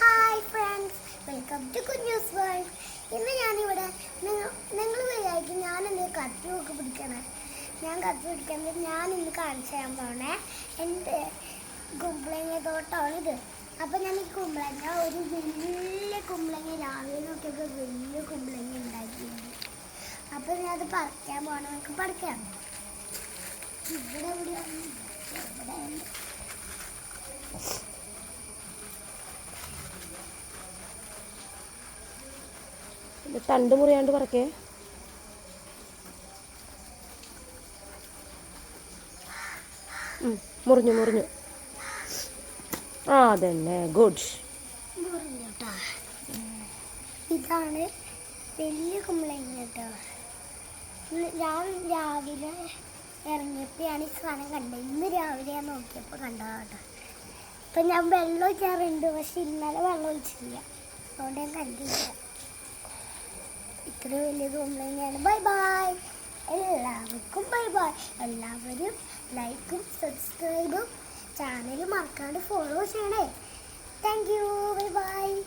Hi friends welcome to good news world ഇന്ന് ഞാനിവിടെ നിങ്ങൾ വിചാരിക്കും ഞാൻ എന്ത് കത്തി ഒക്കെ പിടിക്കണേ. ഞാൻ കത്തി പിടിക്കുന്നത് ഞാൻ ഇന്ന് കാണിച്ചു തരാൻ പോണേ. എന്റെ കുമ്പളങ്ങ ഇത്. അപ്പോൾ ഞാൻ ഈ കുമ്പളങ്ങ ഒരു വലിയ കുമ്പളങ്ങ രാവിലെ നോക്കിയപ്പോൾ വലിയ കുമ്പളങ്ങ ഉണ്ടാക്കിയിരുന്നു അപ്പോൾ അത് പറിക്കാൻ പോകണം നമുക്ക് പറിക്കാം. ഇവിടെ എവിടെയാണ് ഇവിടെ തണ്ട് മുറിയാണ്ട് പറക്കേ. മുറിഞ്ഞു മുറിഞ്ഞു. ആ അതന്നെ. ഗുഡ് ഇതാണ് വലിയ കുമ്പളങ്ങ കേട്ടോ ഞാൻ രാവിലെ ഇറങ്ങിയപ്പോഴാണ് ഈ സാധനം കണ്ടത്. ഇന്ന് രാവിലെ ഞാൻ നോക്കിയപ്പോൾ കണ്ടതാണ് ഇപ്പം ഞാൻ വെള്ളം ഒഴിക്കാറുണ്ട് പക്ഷെ ഇന്നലെ വെള്ളം ഒഴിച്ചില്ല. അതുകൊണ്ട് ഞാൻ കണ്ടില്ല. ഇത്ര വലിയ കുമ്പളങ്ങയാണ് ബൈ ബൈ എല്ലാവർക്കും ബൈ ബൈ എല്ലാവരും ലൈക്കും സബ്സ്ക്രൈബും ചാനൽ മറക്കാണ്ട് ഫോളോ ചെയ്യണേ.